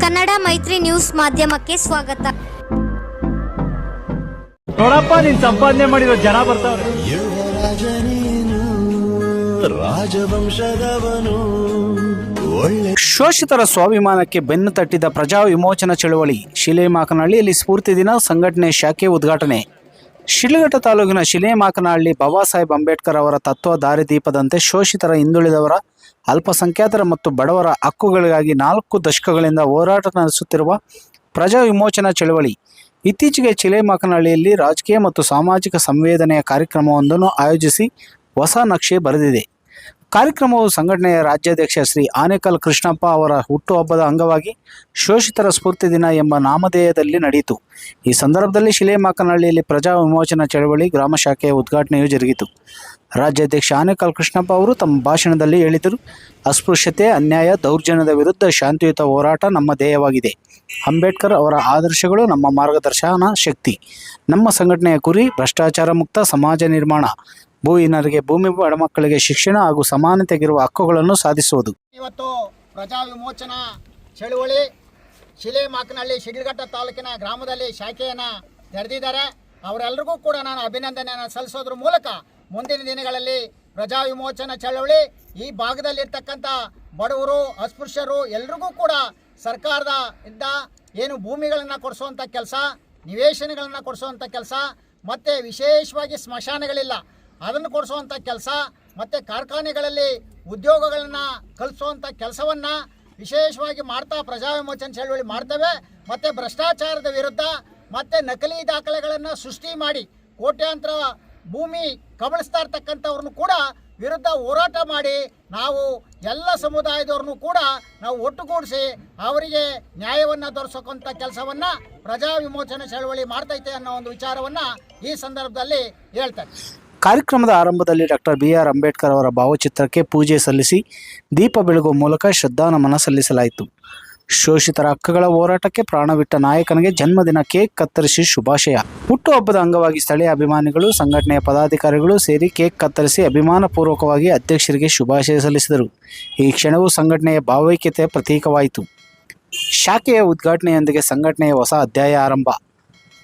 ಕನ್ನಡ ಮೈತ್ರಿ ನ್ಯೂಸ್ ಮಾಧ್ಯಮಕ್ಕೆ ಸ್ವಾಗತ. ನೋಡಪ್ಪ ನೀನ್ ಸಂಪಾದನೆ ಮಾಡಿರೋ ಜನ ಬರ್ತಾವ್ರೆ. ರಾಜವಂಶದವನು. ಒಳ್ಳೆ ಶೋಷಿತರ ಸ್ವಾಭಿಮಾನಕ್ಕೆ ಬೆನ್ನು ತಟ್ಟಿದ ಪ್ರಜಾ ವಿಮೋಚನಾ ಚಳವಳಿ ಶಿಲೆಮಾಕನಹಳ್ಳಿಯಲ್ಲಿ ಸ್ಫೂರ್ತಿ ದಿನ ಸಂಘಟನೆ ಶಾಖೆ ಉದ್ಘಾಟನೆ. ಶಿಡ್ಲಘಟ್ಟ ತಾಲೂಕಿನ ಶಿಲೇಮಾಕನಹಳ್ಳಿ ಬಾಬಾ ಸಾಹೇಬ್ ಅಂಬೇಡ್ಕರ್ ಅವರ ತತ್ವ ದಾರಿದೀಪದಂತೆ ಶೋಷಿತರ ಹಿಂದುಳಿದವರ, ಅಲ್ಪಸಂಖ್ಯಾತರ ಮತ್ತು ಬಡವರ ಹಕ್ಕುಗಳಿಗಾಗಿ ನಾಲ್ಕು ದಶಕಗಳಿಂದ ಹೋರಾಟ ನಡೆಸುತ್ತಿರುವ ಪ್ರಜಾ ವಿಮೋಚನಾ ಚಳವಳಿ. ಇತ್ತೀಚೆಗೆ ಚಿಲೆಮಾಕನಹಳ್ಳಿಯಲ್ಲಿ ರಾಜಕೀಯ ಮತ್ತು ಸಾಮಾಜಿಕ ಸಂವೇದನೆಯ ಕಾರ್ಯಕ್ರಮವೊಂದನ್ನು ಆಯೋಜಿಸಿ ಹೊಸ ನಕ್ಷೆ ಬರೆದಿದೆ. ಕಾರ್ಯಕ್ರಮವು ಸಂಘಟನೆಯ ರಾಜ್ಯಾಧ್ಯಕ್ಷ ಶ್ರೀ ಆನೇಕಲ್ ಕೃಷ್ಣಪ್ಪ ಅವರ ಹುಟ್ಟುಹಬ್ಬದ ಅಂಗವಾಗಿ ಶೋಷಿತರ ಸ್ಫೂರ್ತಿ ದಿನ ಎಂಬ ನಾಮಧೇಯದಲ್ಲಿ ನಡೆಯಿತು. ಈ ಸಂದರ್ಭದಲ್ಲಿ ಶಿಲೆಮಾಕನಹಳ್ಳಿಯಲ್ಲಿ ಪ್ರಜಾ ವಿಮೋಚನಾ ಚಳವಳಿ ಗ್ರಾಮ ಶಾಖೆಯ ಉದ್ಘಾಟನೆಯು ಜರುಗಿತು. ರಾಜ್ಯಾಧ್ಯಕ್ಷ ಆನೇಕಲ್ ಕೃಷ್ಣಪ್ಪ ಅವರು ತಮ್ಮ ಭಾಷಣದಲ್ಲಿ ಹೇಳಿದರು, ಅಸ್ಪೃಶ್ಯತೆ, ಅನ್ಯಾಯ, ದೌರ್ಜನ್ಯದ ವಿರುದ್ಧ ಶಾಂತಿಯುತ ಹೋರಾಟ ನಮ್ಮ ಧ್ಯೇಯವಾಗಿದೆ. ಅಂಬೇಡ್ಕರ್ ಅವರ ಆದರ್ಶಗಳು ನಮ್ಮ ಮಾರ್ಗದರ್ಶನ ಶಕ್ತಿ. ನಮ್ಮ ಸಂಘಟನೆಯ ಗುರಿ ಭ್ರಷ್ಟಾಚಾರ ಮುಕ್ತ ಸಮಾಜ ನಿರ್ಮಾಣ. ಭೂಹೀನರಿಗೆ ಭೂಮಿ ಬಡ ಮಕ್ಕಳಿಗೆ ಶಿಕ್ಷಣ ಹಾಗೂ ಸಮಾನತೆಗಿರುವ ಹಕ್ಕುಗಳನ್ನು ಸಾಧಿಸುವುದು. ಇವತ್ತು ಪ್ರಜಾ ವಿಮೋಚನಾ ಚಳುವಳಿ ಶಿಲೆ ಮಾಕನಹಳ್ಳಿ ಶಿಡ್ಲಘಟ್ಟ ತಾಲೂಕಿನ ಗ್ರಾಮದಲ್ಲಿ ಶಾಖೆಯನ್ನು ತೆರೆದಿದ್ದಾರೆ. ಅವರೆಲ್ಲರಿಗೂ ಕೂಡ ನಾನು ಅಭಿನಂದನೆಯನ್ನು ಸಲ್ಲಿಸೋದ್ರ ಮೂಲಕ ಮುಂದಿನ ದಿನಗಳಲ್ಲಿ ಪ್ರಜಾ ವಿಮೋಚನಾ ಚಳವಳಿ ಈ ಭಾಗದಲ್ಲಿರ್ತಕ್ಕಂಥ ಬಡವರು, ಅಸ್ಪೃಶ್ಯರು ಎಲ್ರಿಗೂ ಕೂಡ ಸರ್ಕಾರದ ಇದ್ದ ಏನು ಭೂಮಿಗಳನ್ನು ಕೊಡಿಸುವಂಥ ಕೆಲಸ, ನಿವೇಶನಗಳನ್ನು ಕೊಡಿಸುವಂಥ ಕೆಲಸ, ಮತ್ತು ವಿಶೇಷವಾಗಿ ಸ್ಮಶಾನಗಳಿಲ್ಲ. ಅದನ್ನು ಕೊಡಿಸುವಂಥ ಕೆಲಸ ಮತ್ತು ಕಾರ್ಖಾನೆಗಳಲ್ಲಿ ಉದ್ಯೋಗಗಳನ್ನು ಕಲಿಸುವಂಥ ಕೆಲಸವನ್ನು ವಿಶೇಷವಾಗಿ ಮಾಡ್ತಾ ಪ್ರಜಾ ವಿಮೋಚನೆ ಚಳವಳಿ ಮಾಡ್ತೇವೆ. ಮತ್ತು ಭ್ರಷ್ಟಾಚಾರದ ವಿರುದ್ಧ ಮತ್ತು ನಕಲಿ ದಾಖಲೆಗಳನ್ನು ಸೃಷ್ಟಿ ಮಾಡಿ ಕೋಟ್ಯಾಂತರ ಭೂಮಿ ಕಬಳಿಸ್ತಾ ಇರ್ತಕ್ಕಂಥವ್ರನ್ನು ಕೂಡ ವಿರುದ್ಧ ಹೋರಾಟ ಮಾಡಿ ನಾವು ಎಲ್ಲ ಸಮುದಾಯದವ್ರನ್ನೂ ಕೂಡ ನಾವು ಒಟ್ಟುಗೂಡಿಸಿ ಅವರಿಗೆ ನ್ಯಾಯವನ್ನು ದೊರಸೋಕ್ಕಂಥ ಕೆಲಸವನ್ನು ಪ್ರಜಾ ವಿಮೋಚನೆ ಚಳವಳಿ ಮಾಡ್ತೈತೆ ಅನ್ನೋ ಒಂದು ವಿಚಾರವನ್ನು ಈ ಸಂದರ್ಭದಲ್ಲಿ ಹೇಳ್ತಾರೆ ಕಾರ್ಯಕ್ರಮದ ಆರಂಭದಲ್ಲಿ ಡಾಕ್ಟರ್ ಬಿ ಆರ್ ಅಂಬೇಡ್ಕರ್ ಅವರ ಭಾವಚಿತ್ರಕ್ಕೆ ಪೂಜೆ ಸಲ್ಲಿಸಿ ದೀಪ ಬೆಳಗುವ ಮೂಲಕ ಶ್ರದ್ಧಾನಮನ ಸಲ್ಲಿಸಲಾಯಿತು. ಶೋಷಿತರ ಹಕ್ಕುಗಳ ಹೋರಾಟಕ್ಕೆ ಪ್ರಾಣವಿಟ್ಟ ನಾಯಕನಿಗೆ ಜನ್ಮದಿನ ಕೇಕ್ ಕತ್ತರಿಸಿ ಶುಭಾಶಯ. ಹುಟ್ಟುಹಬ್ಬದ ಅಂಗವಾಗಿ ಸ್ಥಳೀಯ ಅಭಿಮಾನಿಗಳು, ಸಂಘಟನೆಯ ಪದಾಧಿಕಾರಿಗಳು ಸೇರಿ ಕೇಕ್ ಕತ್ತರಿಸಿ ಅಭಿಮಾನಪೂರ್ವಕವಾಗಿ ಅಧ್ಯಕ್ಷರಿಗೆ ಶುಭಾಶಯ ಸಲ್ಲಿಸಿದರು. ಈ ಕ್ಷಣವು ಸಂಘಟನೆಯ ಭಾವೈಕ್ಯತೆಯ ಪ್ರತೀಕವಾಯಿತು. ಶಾಖೆಯ ಉದ್ಘಾಟನೆಯೊಂದಿಗೆ ಸಂಘಟನೆಯ ಹೊಸ ಅಧ್ಯಾಯ ಆರಂಭ.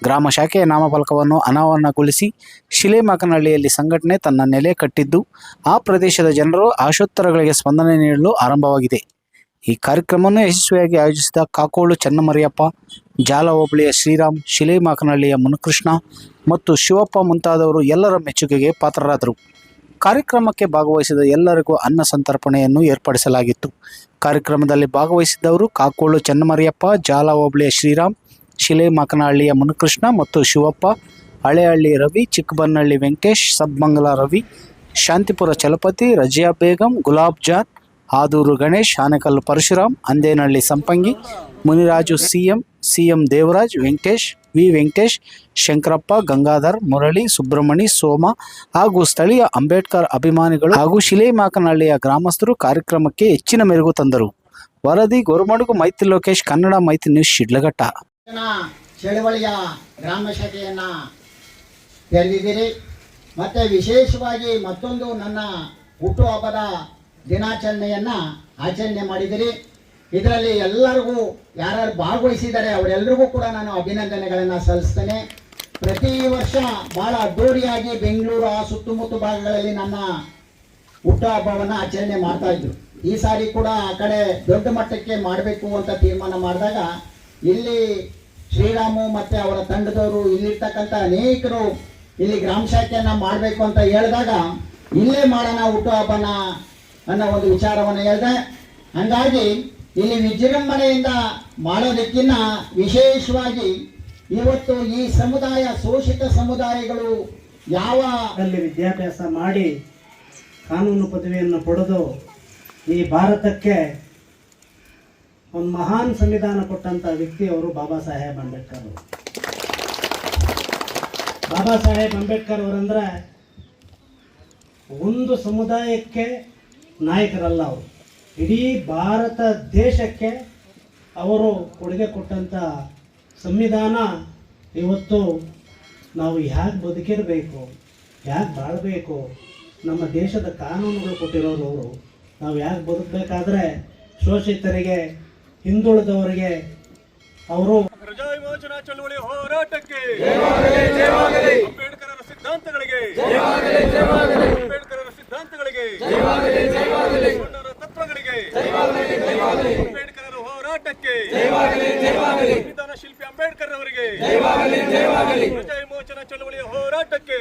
ಗ್ರಾಮ ಶಾಖೆಯ ನಾಮಫಲಕವನ್ನು ಅನಾವರಣಗೊಳಿಸಿ ಶಿಲೆಮಾಕನಹಳ್ಳಿಯಲ್ಲಿ ಸಂಘಟನೆ ತನ್ನ ನೆಲೆ ಕಟ್ಟಿದ್ದು, ಆ ಪ್ರದೇಶದ ಜನರು ಆಶೋತ್ತರಗಳಿಗೆ ಸ್ಪಂದನೆ ನೀಡಲು ಆರಂಭವಾಗಿದೆ. ಈ ಕಾರ್ಯಕ್ರಮವನ್ನು ಯಶಸ್ವಿಯಾಗಿ ಆಯೋಜಿಸಿದ ಕಾಕೋಳು ಚನ್ನಮರಿಯಪ್ಪ ಜಾಲ ಹೋಬಳಿಯ ಶ್ರೀರಾಮ್, ಶಿಲೆಮಾಕನಹಳ್ಳಿಯ ಮುನಕೃಷ್ಣ ಮತ್ತು ಶಿವಪ್ಪ ಮುಂತಾದವರು ಎಲ್ಲರ ಮೆಚ್ಚುಗೆಗೆ ಪಾತ್ರರಾದರು. ಕಾರ್ಯಕ್ರಮಕ್ಕೆ ಭಾಗವಹಿಸಿದ ಎಲ್ಲರಿಗೂ ಅನ್ನ ಸಂತರ್ಪಣೆಯನ್ನು ಏರ್ಪಡಿಸಲಾಗಿತ್ತು. ಕಾರ್ಯಕ್ರಮದಲ್ಲಿ ಭಾಗವಹಿಸಿದ್ದವರು ಕಾಕೋಳು ಚನ್ನಮರಿಯಪ್ಪ ಜಾಲ ಹೋಬಳಿಯ ಶ್ರೀರಾಮ್ ಶಿಲೆಮಾಕನಹಳ್ಳಿಯ ಮುನಿಕೃಷ್ಣ ಮತ್ತು Shivappa, Halehalli Ravi, Chikkabannahalli Venkatesh Sabmangala Ravi, Shantipura Chalapathi, Raziya Begum, Gulab Jan Aduru Ganesh Anekal Parashuram, Andenahalli Sampangi, Muniraju CM CM Devaraj Venkatesh V Venkatesh Shankarappa, Gangadhar, Murali, Subramani, Soma ಹಾಗೂ ಸ್ಥಳೀಯ ಅಂಬೇಡ್ಕರ್ ಅಭಿಮಾನಿಗಳು ಹಾಗೂ ಶಿಲೆಮಾಕನಹಳ್ಳಿಯ ಗ್ರಾಮಸ್ಥರು ಕಾರ್ಯಕ್ರಮಕ್ಕೆ ಹೆಚ್ಚಿನ ಮೆರುಗು ತಂದರು. ವರದಿ, ಗೊರಮಡುಗು, ಮೈತ್ರಿ ಲೋಕೇಶ್, ಕನ್ನಡ ಮೈತ್ರಿ ನ್ಯೂಸ್, ಶಿಡ್ಲಘಟ್ಟ. ಚಳವಳಿಯ ಗ್ರಾಮ ಶಾಖೆಯನ್ನ ತೆರೆದಿದ್ದೀರಿ. ಮತ್ತೆ ವಿಶೇಷವಾಗಿ ಮತ್ತೊಂದು ನನ್ನ ಹುಟ್ಟುಹಬ್ಬದ ದಿನಾಚರಣೆಯನ್ನ ಆಚರಣೆ ಮಾಡಿದಿರಿ ಇದರಲ್ಲಿ ಎಲ್ಲರಿಗೂ ಯಾರ್ಯಾರು ಭಾಗವಹಿಸಿದ್ದಾರೆ ಅವರೆಲ್ಲರಿಗೂ ಕೂಡ ನಾನು ಅಭಿನಂದನೆಗಳನ್ನು ಸಲ್ಲಿಸ್ತೇನೆ. ಪ್ರತಿ ವರ್ಷ ಬಹಳ ಅದ್ದೂರಿಯಾಗಿ ಬೆಂಗಳೂರು ಆ ಸುತ್ತಮುತ್ತ ಭಾಗಗಳಲ್ಲಿ ನನ್ನ ಹುಟ್ಟುಹಬ್ಬವನ್ನು ಆಚರಣೆ ಮಾಡ್ತಾ ಇದ್ರು. ಈ ಸಾರಿ ಕೂಡ ಆ ಕಡೆ ದೊಡ್ಡ ಮಟ್ಟಕ್ಕೆ ಮಾಡಬೇಕು ಅಂತ ತೀರ್ಮಾನ ಮಾಡಿದಾಗ ಇಲ್ಲಿ ಶ್ರೀರಾಮು ಮತ್ತೆ ಅವರ ತಂಡದವರು ಇಲ್ಲಿರ್ತಕ್ಕಂಥ ಅನೇಕರು ಇಲ್ಲಿ ಗ್ರಾಮ ಶಾಖೆಯನ್ನ ಮಾಡಬೇಕು ಅಂತ ಹೇಳಿದಾಗ ಇಲ್ಲೇ ಮಾಡೋಣ ಹುಟ್ಟುಹಬ್ಬನ ಅನ್ನೋ ಒಂದು ವಿಚಾರವನ್ನು ಹೇಳಿದೆ. ಹಂಗಾಗಿ ಇಲ್ಲಿ ವಿಜೃಂಭಣೆಯಿಂದ ಮಾಡೋದಕ್ಕಿನ್ನ ವಿಶೇಷವಾಗಿ ಇವತ್ತು ಈ ಸಮುದಾಯ, ಶೋಷಿತ ಸಮುದಾಯಗಳು ಯಾವ ಅಲ್ಲಿ ವಿದ್ಯಾಭ್ಯಾಸ ಮಾಡಿ ಕಾನೂನು ಪದವಿಯನ್ನು ಪಡೆದು ಈ ಭಾರತಕ್ಕೆ ಒಂದು ಮಹಾನ್ ಸಂವಿಧಾನ ಕೊಟ್ಟಂತ ವ್ಯಕ್ತಿ ಅವರು ಬಾಬಾ ಸಾಹೇಬ್ ಅಂಬೇಡ್ಕರ್ ಅವರು. ಬಾಬಾ ಸಾಹೇಬ್ ಅಂಬೇಡ್ಕರ್ ಅವರಂದ್ರೆ ಒಂದು ಸಮುದಾಯಕ್ಕೆ ನಾಯಕರಲ್ಲ ಅವರು. ಇಡೀ ಭಾರತ ದೇಶಕ್ಕೆ ಅವರು ಕೊಡುಗೆ ಕೊಟ್ಟಂಥ ಸಂವಿಧಾನ ಇವತ್ತು ನಾವು ಹೇಗೆ ಬದುಕಿರಬೇಕು ಹೇಗೆ ಬಾಳಬೇಕು, ನಮ್ಮ ದೇಶದ ಕಾನೂನುಗಳು ಕೊಟ್ಟಿರೋರು ಅವರು. ನಾವು ಹೇಗೆ ಬದುಕಬೇಕಾದ್ರೆ ಶೋಷಿತರಿಗೆ ಹಿಂದುಳಿದವರಿಗೆ ಅವರು ಪ್ರಜಾ ವಿಮೋಚನಾ ಚಳವಳಿ ಹೋರಾಟಕ್ಕೆ ಅಂಬೇಡ್ಕರರ ಸಿದ್ಧಾಂತಗಳಿಗೆ ಅಂಬೇಡ್ಕರರ ಸಿದ್ಧಾಂತಗಳಿಗೆ ತತ್ವಗಳಿಗೆ ಅಂಬೇಡ್ಕರರ ಹೋರಾಟಕ್ಕೆ ಸಂವಿಧಾನ ಶಿಲ್ಪಿ ಅಂಬೇಡ್ಕರ್ ಅವರಿಗೆ ಪ್ರಜಾ ವಿಮೋಚನಾ ಚಳವಳಿಯ ಹೋರಾಟಕ್ಕೆ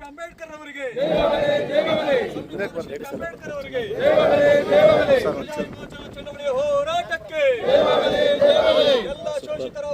ಅಂಬೇಡ್ಕರ್ ಅವರಿಗೆ. ಅಂಬೇಡ್ಕರ್ ಅವರಿಗೆ. ಹೋರಾಟಕ್ಕೆ ಎಲ್ಲ ಶೋಷಿತರ